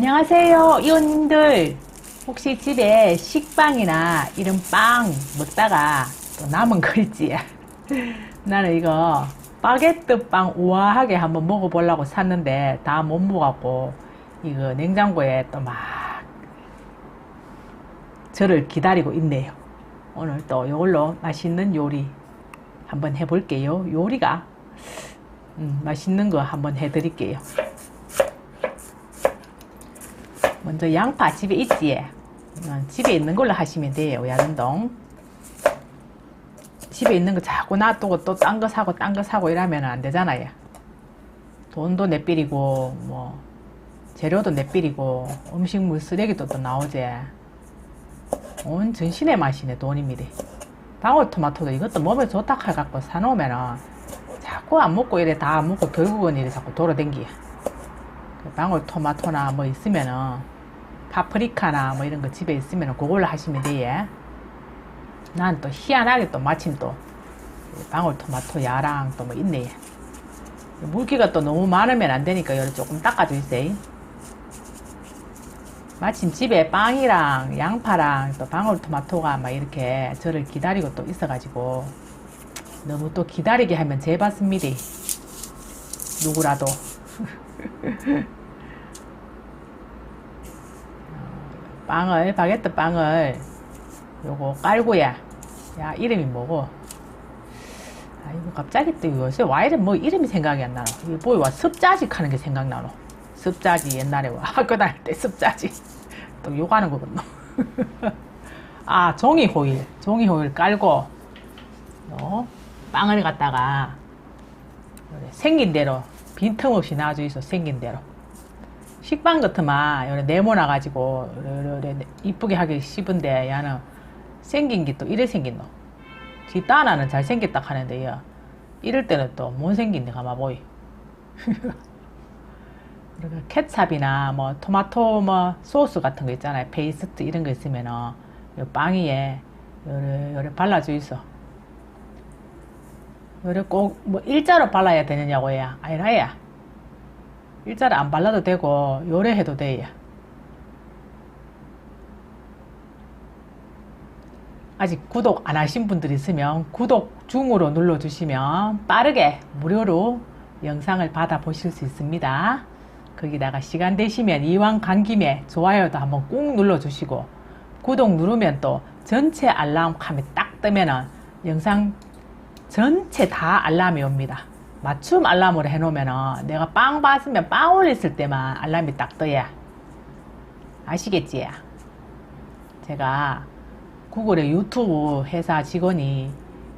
안녕하세요, 이웃님들. 혹시 집에 식빵이나 이런 빵 먹다가 또 남은 거 있지? 나는 이거 바게트 빵 우아하게 한번 먹어보려고 샀는데 다 못 먹었고 이거 냉장고에 또 막 저를 기다리고 있네요. 오늘 또 이걸로 맛있는 요리 한번 해볼게요. 요리가 음, 맛있는 거 한번 해드릴게요. 먼저 양파 집에 있지? 어, 집에 있는 걸로 하시면 돼요. 야른동. 집에 있는 거 자꾸 놔두고 또 딴 거 사고 딴 거 사고 이러면 안 되잖아요. 돈도 내삘이고 뭐 재료도 내삘이고 음식물 쓰레기도 또 나오지. 온 전신의 맛이네 돈입니다. 방울토마토도 이것도 몸에 좋다 해갖고 사놓으면은 자꾸 안 먹고 이래 다 안 먹고 결국은 이래 자꾸 돌아댕기. 방울토마토나 뭐 있으면은 파프리카나 뭐 이런 거 집에 있으면은 그걸로 하시면 돼요. 난또 희한하게 또 마침 또 방울토마토 야랑 또 뭐 있네. 물기가 또 너무 많으면 안 되니까 여기 조금 닦아주세요. 마침 집에 빵이랑 양파랑 또 방울토마토가 막 이렇게 저를 기다리고 또 있어가지고 너무 또 기다리게 하면 제봤습니다. 누구라도. 빵을, 바게트 빵을 요거 깔고야. 야, 이름이 뭐고? 아이고, 갑자기 또 요새 와 이래 뭐 이름이 생각이 안 나노. 이거 보이 와 습자직 하는 게 생각나노. 습자지 옛날에 와 학교 다닐 때 습자지. 또 욕하는 거거든요. 아, 종이 호일. 종이 호일 깔고, 요 빵을 갖다가 생긴 대로 빈틈없이 놔줘 있어 생긴 대로. 식빵 같으면 요래 네모나 가지고 이쁘게 하기 싶은데 야는 생긴 게 또 이래 생긴 노. 뒷단아는 잘 생겼다 하는데 요 이럴 때는 또 못 생긴데 가마 보이. 그리고 케찹이나 뭐 토마토 뭐 소스 같은 거 있잖아요. 페이스트 이런 거 있으면은 요빵 위에 요래 요래 발라져 있어. 요래 꼭 뭐 일자로 발라야 되느냐고요. 아니라야. 일자로 안 발라도 되고 요래 해도 돼요. 아직 구독 안 하신 분들 있으면 구독 중으로 눌러주시면 빠르게 무료로 영상을 받아 보실 수 있습니다. 거기다가 시간 되시면 이왕 간 김에 좋아요도 한번 꾹 눌러주시고 구독 누르면 또 전체 알람 캄이 딱 뜨면은 영상 전체 다 알람이 옵니다. 맞춤 알람으로 해놓으면은 내가 빵 봤으면 빵 올렸을 때만 알람이 딱 떠야 아시겠지? 제가 구글의 유튜브 회사 직원이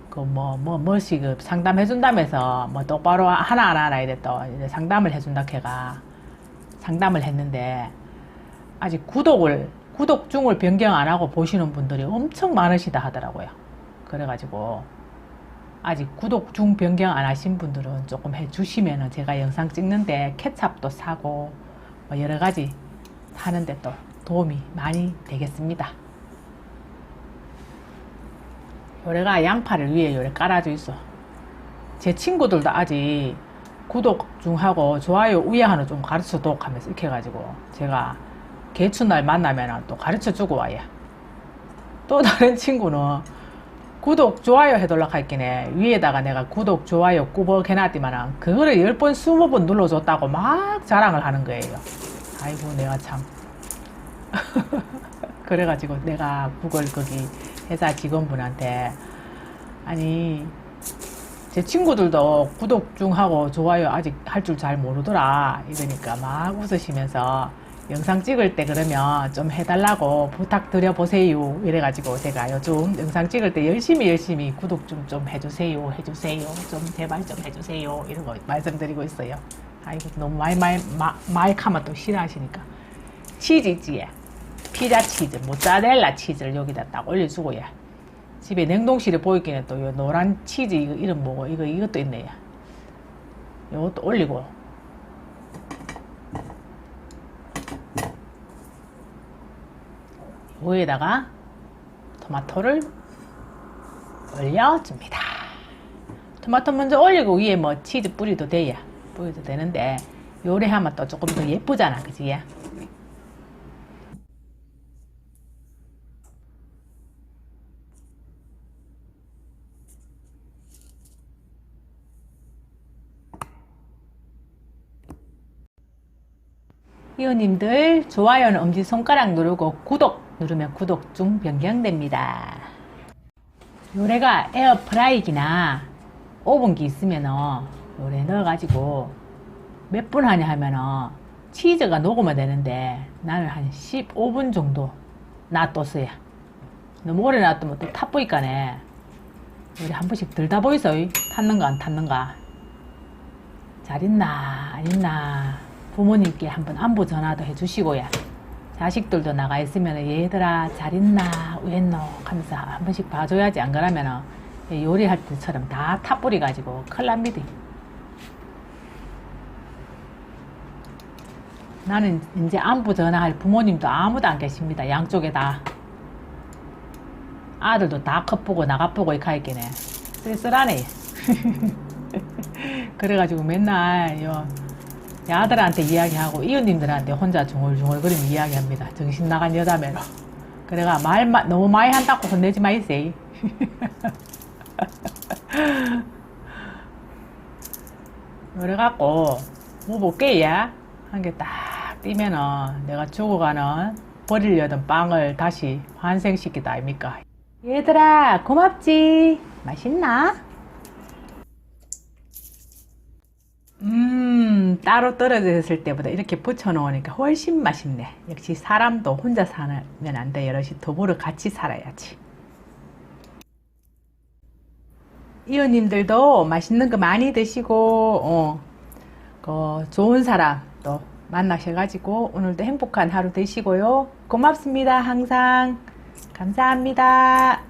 그 뭐 뭐 뭐시 그 상담해 준다면서 뭐 똑바로 하나 안 하나 또 이제 상담을 해준다 걔가 상담을 했는데 아직 구독을 구독 중을 변경 안 하고 보시는 분들이 엄청 많으시다 하더라고요. 그래가지고 아직 구독 중 변경 안 하신 분들은 조금 해주시면은 제가 영상 찍는데 케찹도 사고 뭐 여러 가지 하는데 또 도움이 많이 되겠습니다. 요래가 양파를 위에 요래 깔아져 있어. 제 친구들도 아직 구독 중 하고 좋아요 하나 좀 가르쳐 도 하면서 이렇게 해가지고 제가 개춘날 만나면 또 가르쳐 주고 와요. 또 다른 친구는 구독 좋아요 해달라고 할게네. 위에다가 내가 구독 좋아요 꾸벅 해놨더만 그거를 열번 스무 번 눌러줬다고 막 자랑을 하는 거예요. 아이고 내가 참. 그래가지고 내가 구글 거기 회사 직원분한테 아니 제 친구들도 구독 중 하고 좋아요 아직 할 줄 잘 모르더라. 이러니까 막 웃으시면서 영상 찍을 때 그러면 좀 해달라고 부탁드려 보세요. 이래가지고 제가 요즘 영상 찍을 때 열심히 열심히 구독 좀 좀 해주세요 해주세요 좀 제발 좀 해주세요. 이런 거 말씀드리고 있어요. 아이고 너무 말말 말카면 또 싫어하시니까. 치즈 있지 피자 치즈 모짜렐라 치즈를 여기다 딱 올려주고 요 집에 냉동실에 보이기는 또 요 노란 치즈 이거 이름 뭐고 이거 이것도 있네요. 요것도 올리고 위에다가 토마토를 올려줍니다. 토마토 먼저 올리고 위에 뭐 치즈 뿌리도 돼야 뿌려도 되는데 요리하면 또 조금 더 예쁘잖아 그지? 이웃님들 좋아요는 엄지손가락 누르고 구독 누르면 구독 중 변경됩니다. 요래가 에어프라이기나 오븐기 있으면은 요래 넣어가지고 몇 분 하냐 하면은 치즈가 녹으면 되는데 나는 한 15분 정도 놔뒀어요. 너무 오래 놔두면 또 탑보니까네. 우리 한 번씩 들다 보이소. 탔는가 안 탔는가. 잘 있나 안 있나 부모님께 한번 안부 전화도 해주시고요. 자식들도 나가 있으면 얘들아 잘 있나 우했노 하면서 한 번씩 봐줘야지 안 그러면은 요리할 때처럼 다 타뿌리 가지고 큰일 납니다. 나는 이제 안부 전화할 부모님도 아무도 안 계십니다. 양쪽에 다. 아들도 다 컵보고 나가보고 이카 있겠네. 쓸쓸하네. 그래가지고 맨날 요 아들한테 이야기하고 이웃님들한테 혼자 중얼중얼거리며 이야기합니다. 정신 나간 여자매로. 그래가 말 마- 너무 많이 한다고 혼내지 마이세요. 그래갖고 뭐 볼게야 한 게 딱 뛰면은 내가 죽어가는 버리려던 빵을 다시 환생시키다 아닙니까? 얘들아 고맙지 맛있나? 음 따로 떨어져 있을 때보다 이렇게 붙여 놓으니까 훨씬 맛있네. 역시 사람도 혼자 살면 안돼. 여럿이 더불어 같이 살아야지. 이웃님들도 맛있는 거 많이 드시고 어, 그 좋은 사람 또 만나셔가지고 오늘도 행복한 하루 되시고요. 고맙습니다 항상. 감사합니다